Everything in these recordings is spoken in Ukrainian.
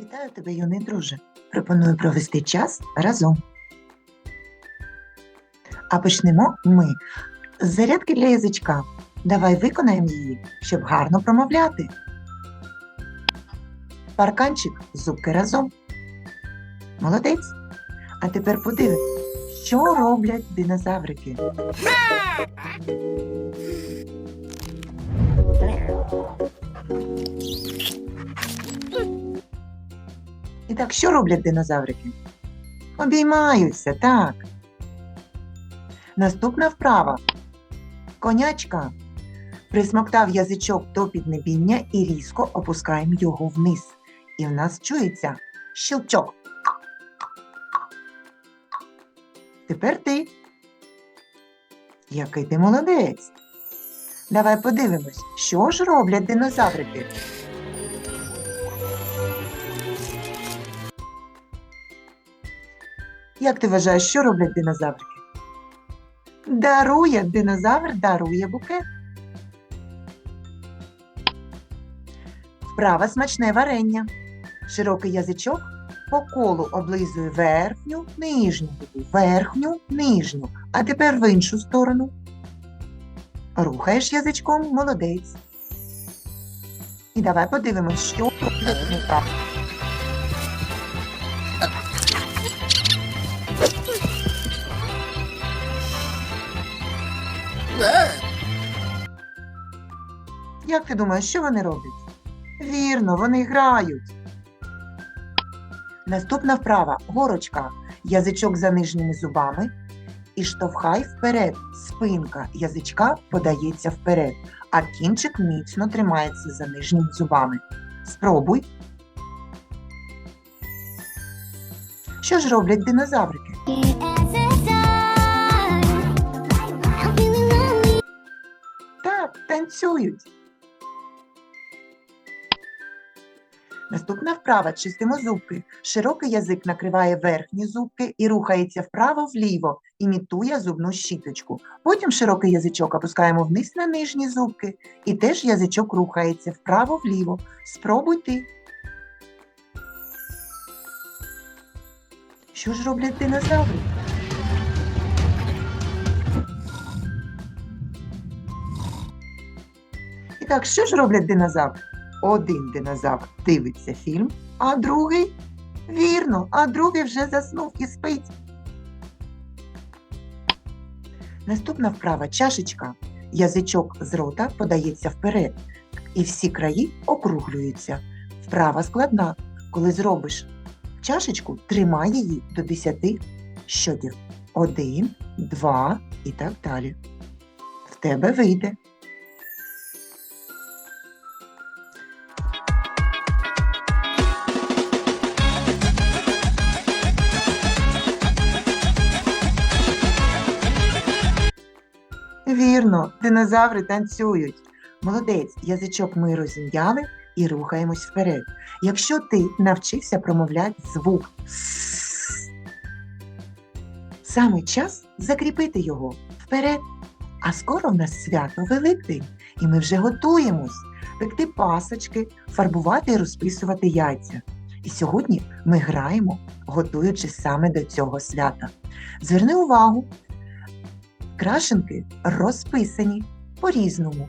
Вітаю тебе, юний друже. Пропоную провести час разом. А почнемо ми зарядки для язичка. Давай виконаємо її, щоб гарно промовляти. Парканчик, зубки разом. Молодець. А тепер подивись, що роблять динозаврики. Так, що роблять динозаврики? Обіймаються, так. Наступна вправа. Конячка. Присмоктав язичок до піднебіння і різко опускаємо його вниз. І в нас чується щелчок. Тепер ти. Який ти молодець. Давай подивимось, що ж роблять динозаврики. Як ти вважаєш, що роблять динозаврики? Дарує динозавр, дарує букет. Вправа смачне варення. Широкий язичок по колу облизує верхню, нижню верхню, нижню. А тепер в іншу сторону. Рухаєш язичком, молодець. І давай подивимось, що роблять Як ти думаєш, що вони роблять? Вірно, вони грають. Наступна вправа горочка. Язичок за нижніми зубами і штовхай вперед. Спинка язичка подається вперед, а кінчик міцно тримається за нижніми зубами. Спробуй. Що ж роблять динозаврики? Так, танцюють. Наступна вправа чистимо зубки. Широкий язик накриває верхні зубки і рухається вправо-вліво, імітує зубну щіточку. Потім широкий язичок опускаємо вниз на нижні зубки, і теж язичок рухається вправо-вліво. Спробуй ти. Що ж роблять динозаври? І так, що ж роблять динозаври? Один динозавр дивиться фільм, а другий вірно, а другий вже заснув і спить. Наступна вправа чашечка. Язичок з рота подається вперед, і всі краї округлюються. Вправа складна. Коли зробиш чашечку, тримай її до 10 щотів. Один, два і так далі. В тебе вийде. Динозаври танцюють. Молодець, язичок ми розім'яли і рухаємось вперед. Якщо ти навчився промовляти звук «с», саме час закріпити його вперед. А скоро в нас свято Великдень, і ми вже готуємось пекти пасочки, фарбувати і розписувати яйця. І сьогодні ми граємо, готуючись саме до цього свята. Зверни увагу, крашенки розписані по-різному.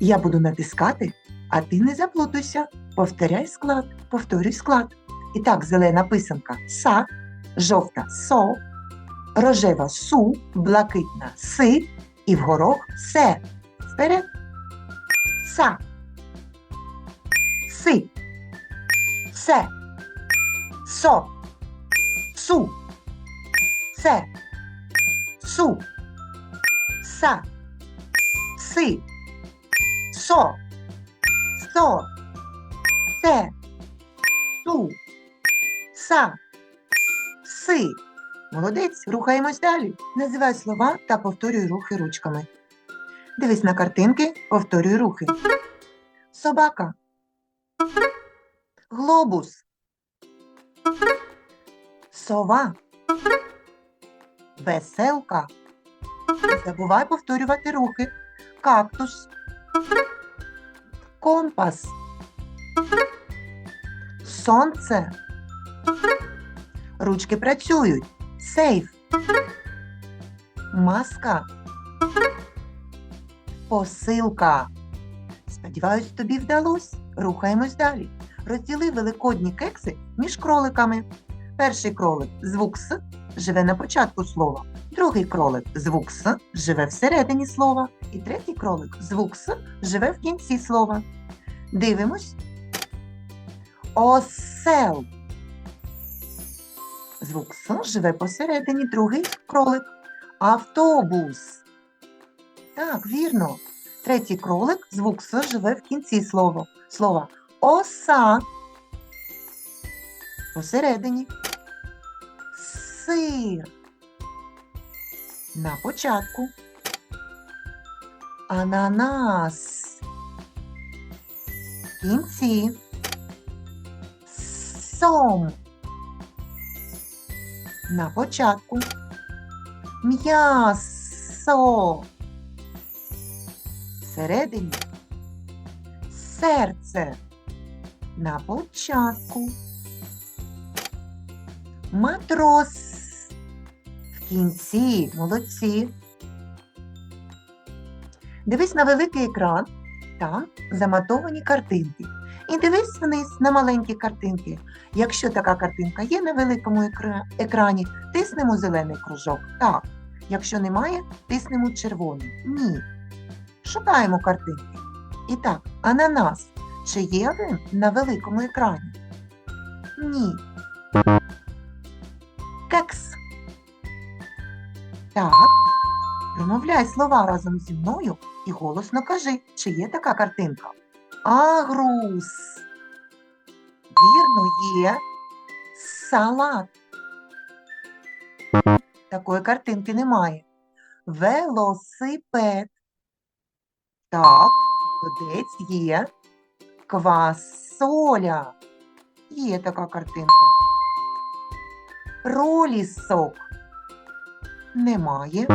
Я буду натискати, а ти не заплутуйся. Повторяй склад, повторюй склад. І так, зелена писанка са, жовта со, рожева су, блакитна си і вгорох се. Вперед. Са. Си. Се. Со. Су. Се. Су. Са. Си. Со. Со. Се. Су. Са. Си. Молодець, рухаємось далі. Називай слова та повторюй рухи ручками. Дивись на картинки, повторюй рухи. Собака. Глобус. Сова. Веселка. Не забувай повторювати рухи. Кактус. Компас. Сонце. Ручки працюють. Сейф. Маска. Посилка. Сподіваюсь, тобі вдалось. Рухаємось далі. Розділи великодні кекси між кроликами. Перший кролик звук С живе на початку слова. Другий кролик звук С живе всередині слова. І третій кролик звук С живе в кінці слова. Дивимось. Осел. Звук С живе посередині, другий кролик. Автобус. Так, вірно. Третій кролик, звук С живе в кінці слова. Слова оса. Посередині. Сир. На початку. Ананас. В кінці. Сом. На початку. М'ясо. Всередині. Серце. На початку. Матрос. Кінці. Молодці. Дивись на великий екран. Там заматовані картинки. І дивись вниз на маленькі картинки. Якщо така картинка є на великому екрані, тиснемо зелений кружок. Так. Якщо немає, тиснемо червоний. Ні. Шукаємо картинки. І так, ананас. Чи є він на великому екрані? Ні. Кекс. Так. Промовляй слова разом зі мною і голосно кажи, чи є така картинка. Агрус. Вірно, є. Салат. Такої картинки немає. Велосипед. Так, молодець є. Квасоля. Є така картинка. Пролісок. Немає.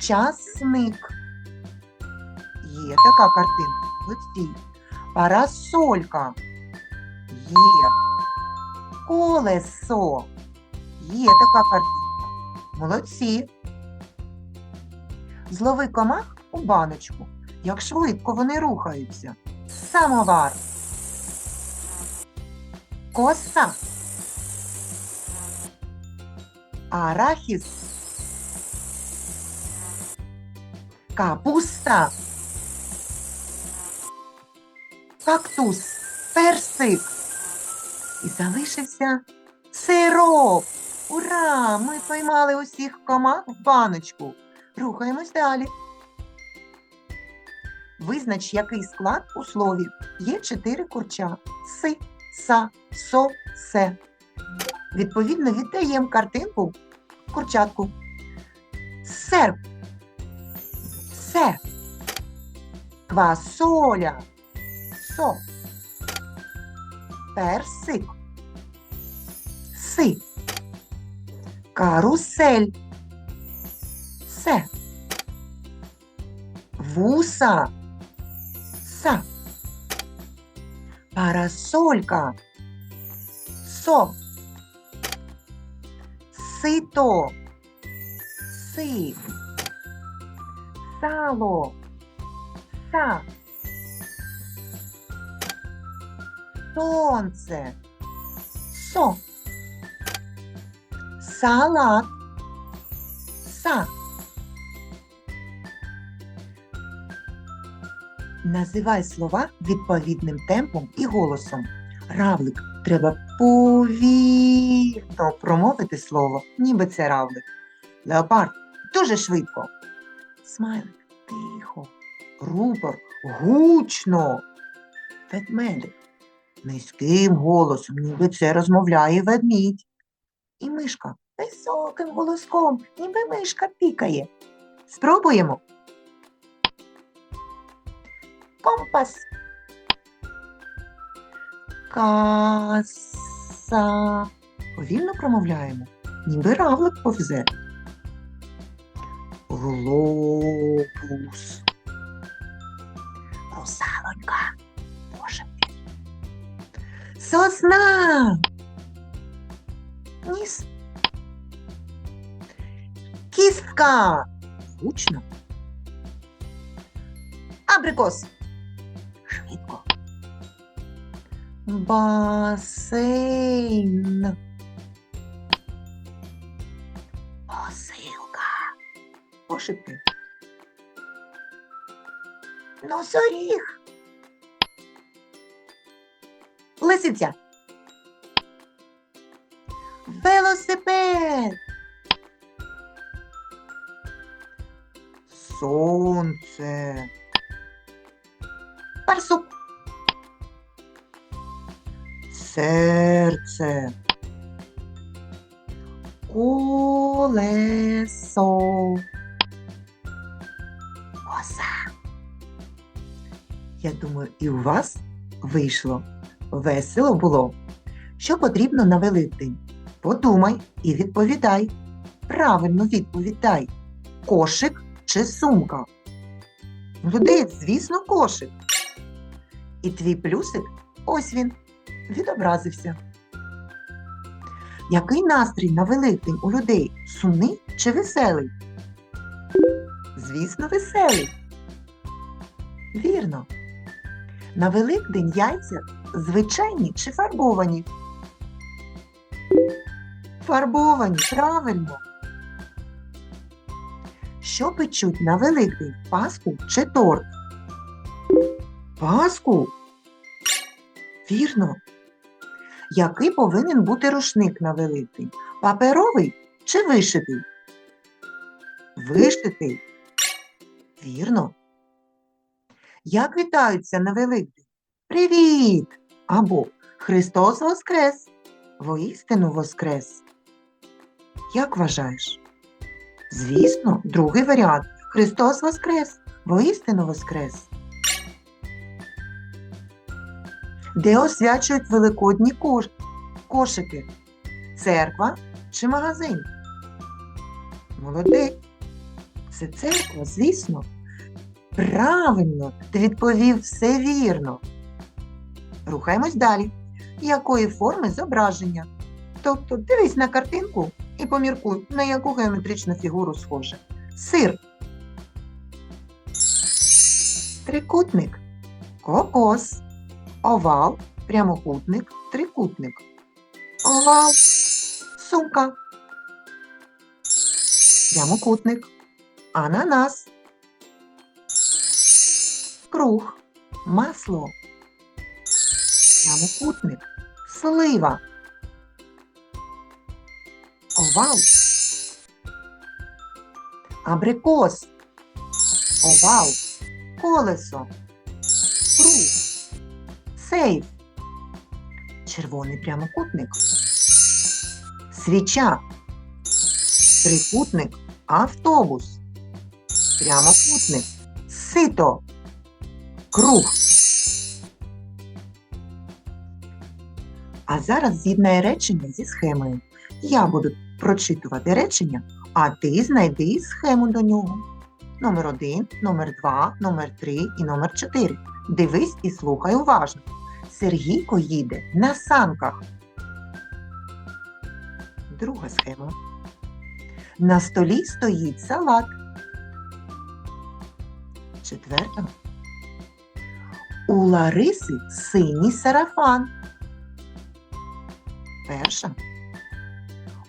Часник. Є така картинка. Молодці. Парасолька. Є. Колесо. Є така картинка. Молодці. Злови комах у баночку. Як швидко вони рухаються. Самовар. Коса. Арахіс. Капуста. Кактус. Персик. І залишився сироп. Ура! Ми поймали усіх комах в баночку. Рухаємось далі. Визнач, який склад у слові. Є чотири курча. Си, са, со, се. Відповідно, віддаємо картинку курчатку. Серп. Се. Квасоля. Со. Персик. Си. Карусель. Се. Вуса. Са. Парасолька. Со. Сито. Си. Сало. Са. Сонце. Со. Са. Називай слова відповідним темпом і голосом. Равлик. Треба повільно промовити слово, ніби це равлик. Леопард дуже швидко. Смайлик тихо. Рупор гучно. Ведмедик низьким голосом, ніби це розмовляє ведмідь. І мишка високим голоском, ніби мишка пікає. Спробуємо. Компас. Каса. Повільно промовляємо, ніби равлик повзе. Глобус. Русалонька. Боже мій. Сосна. Ніс. Кістка. Гучно. Абрикос. Швидко. Басейн. Пошипки. Носоріг. Лисиця. Велосипед. Сонце. Барсук. Серце. Колесо. Я думаю, і у вас вийшло. Весело було. Що потрібно на Великдень? Подумай і відповідай. Правильно відповідай. Кошик чи сумка? Молодець, звісно, кошик. І твій плюсик, ось він, відобразився. Який настрій на Великдень у людей? Сумний чи веселий? Звісно, веселий. Вірно. На Великдень яйця звичайні чи фарбовані? Фарбовані, правильно. Що печуть на Великдень? Паску чи торт? Паску? Вірно. Який повинен бути рушник на Великдень? Паперовий чи вишитий? Вишитий. Вірно. Як вітаються на Великдень? Привіт! Або Христос Воскрес! Воістину Воскрес! Як вважаєш? Звісно, другий варіант. Христос Воскрес! Воістину Воскрес! Де освячують великодні кош... кошики? Церква чи магазин? Молодець! Це церква, звісно. Правильно, ти відповів все вірно. Рухаємось далі. Якої форми зображення? Тобто дивись на картинку і поміркуй, на яку геометричну фігуру схоже. Сир. Трикутник. Кокос. Овал. Прямокутник. Трикутник. Овал. Сумка. Прямокутник. Ананас. Круг. Масло. Прямокутник. Слива. Овал. Абрикос. Овал. Колесо. Круг. Сейф. Червоний прямокутник. Свіча. Трикутник. Автобус. Прямокутник. Сито. Круг. А зараз з'єднай речення зі схемою. Я буду прочитувати речення, а ти знайди схему до нього. Номер 1, номер 2, номер 3 і номер 4. Дивись і слухай уважно. Сергійко їде на санках. Друга схема. На столі стоїть салат. Четверта. У Лариси синій сарафан. Перша.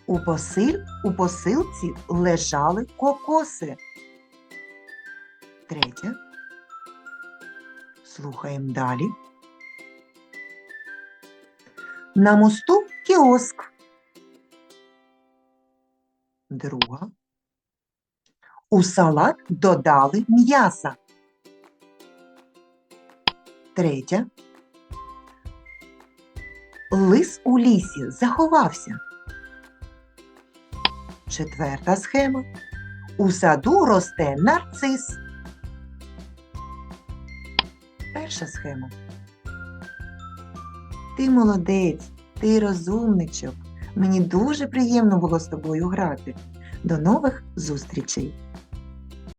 У, посиль, у посилці лежали кокоси. Третя. Слухаємо далі. На мосту кіоск. Друга. У салат додали м'яса. Третя. Лис у лісі заховався. Четверта схема. У саду росте нарцис. Перша схема. Ти молодець, ти розумничок. Мені дуже приємно було з тобою грати. До нових зустрічей!